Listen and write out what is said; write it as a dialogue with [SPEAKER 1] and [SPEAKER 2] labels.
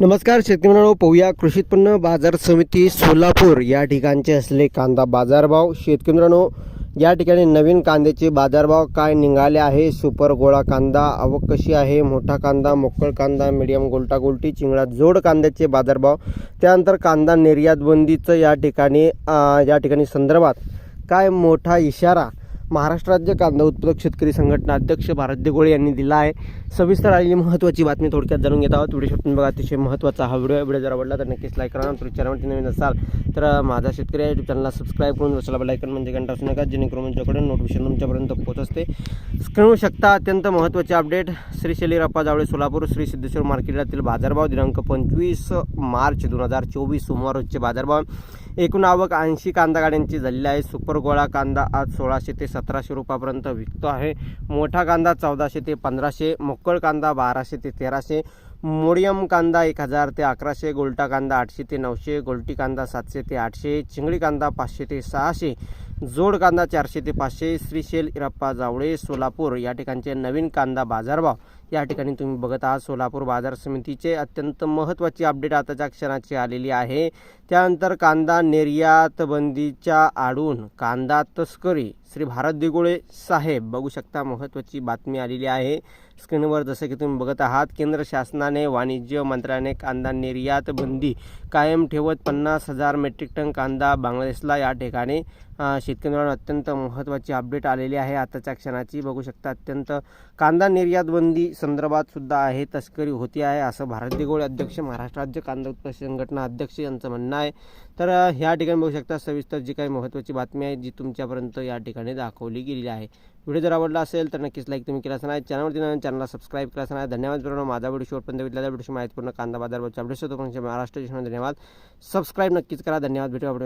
[SPEAKER 1] नमस्कार शेतकरी मित्रांनो पाहूया कृषी उत्पन्न बाजार समिती सोलापूर. या ठिकाणचे असले कांदा बाजारभाव. शेतकरी मित्रांनो या ठिकाणी नवीन कांद्याचे बाजारभाव काय निघाले आहे? सुपर गोळा कांदा आवक कशी आहे? मोठा कांदा मोकळ कांदा मिडियम गोलटा गोलटी चिंगळा जोड कांद्याचे बाजारभाव. त्यानंतर कांदा निर्यात बंदीचं या ठिकाणी या ठिकाणी संदर्भात काय मोठा इशारा महाराष्ट्र राज्य कांदा उत्पादक शेतकरी संघटना अध्यक्ष भारत देगोळे यांनी दिला आहे. सविस्तर आलेली महत्त्वाची बातमी थोडक्यात जाणून घेत आहोत. व्हिडिओ शॉटून बघा. अतिशय महत्त्वाचा हा व्हिडिओ व्हिडिओ जर आवडला तर नक्कीच लाईक करा. तुम्ही चॅनलवरती नवीन असाल तर माझा शेतकरी युट्यूब चॅनलला सबस्क्राईब करून बसला लाईकन म्हणजे घंटा असू नका. जेणेकरून तुमच्याकडे नोटिफिकेशन तुमच्यापर्यंत पोहोचते असते. शकता अत्यंत महत्त्वाचे अपडेट श्री शैलीरप्पा जावळे सोलापूर. श्री सिद्धेश्वर मार्केटातील बाजारभाव दिनांक पंचवीस मार्च दोन हजार चोवीस. सोमवार रोजचे बाजारभाव. एकूण आवक ऐंशी कांदा गाड्यांची झालेली आहे. सुपर गोळा कांदा आज सोळाशे ते सतराशे रुपयापर्यंत विकतो आहे. मोठा कांदा चौदाशे ते पंधराशे मोकळ कांदा बाराशे ते तेराशे मोडियम कांदा एक हजार ते अकराशे गोलटा कांदा आठशे ते नऊशे गोलटी कांदा सातशे ते आठशे चिंगळी कांदा पाचशे ते सहाशे जोड कांदा चारशे ते पाचशे श्रीशेल इरप्पा जावळे सोलापूर या ठिकाणचे नवीन कांदा बाजारभाव या ठिकाणी तुम्ही बघत आहात सोलापूर बाजार समितीचे अत्यंत महत्त्वाची अपडेट आताच्या क्षणाची आलेली आहे. त्यानंतर कांदा निर्यात बंदीच्या आडून कांदा तस्करी श्री भारत दिगोळे साहेब बघू शकता महत्त्वाची बातमी आलेली आहे. स्क्रीनवर जसं की तुम्ही बघत आहात केंद्र शासनाने वाणिज्य मंत्र्याने कांदा निर्यात बंदी कायम ठेवत पन्नास हजार मेट्रिक टन कांदा बांगलादेशला या ठिकाणी शेतकऱ्यांवर शेतकऱ्यांना अत्यंत महत्त्वाची अपडेट आलेली आहे आताच्या क्षणाची. बघू शकता अत्यंत कांदा निर्यात बंदी संदर्भात सुद्धा आहे तस्करी होती आहे असं भारत दिगोळे अध्यक्ष महाराष्ट्र राज्य कांदा उत्पादक संघटना अध्यक्ष यांचं म्हणणं आहे. तर ह्या ठिकाणी बघू शकता सविस्तर जी काही महत्त्वाची बातमी आहे जी तुमच्यापर्यंत या ठिकाणी दाखवली गेलेली आहे. व्हिडिओ जर आवडला असेल तर नक्कीच लाईक तुम्ही केलाच नाही चॅनलवरती नवीन चॅनलला सबस्क्राईब केलाच नाही धन्यवाद मित्रांनो. माझा व्हिडिओ शेवटपर्यंत बघितला व्हिडिओ माहितीपूर्ण कांदा बाजारवरच्या अपडेट्स होतो महाराष्ट्र धन्यवाद. सबस्क्राईब नक्कीच करा. धन्यवाद. भेटू आपण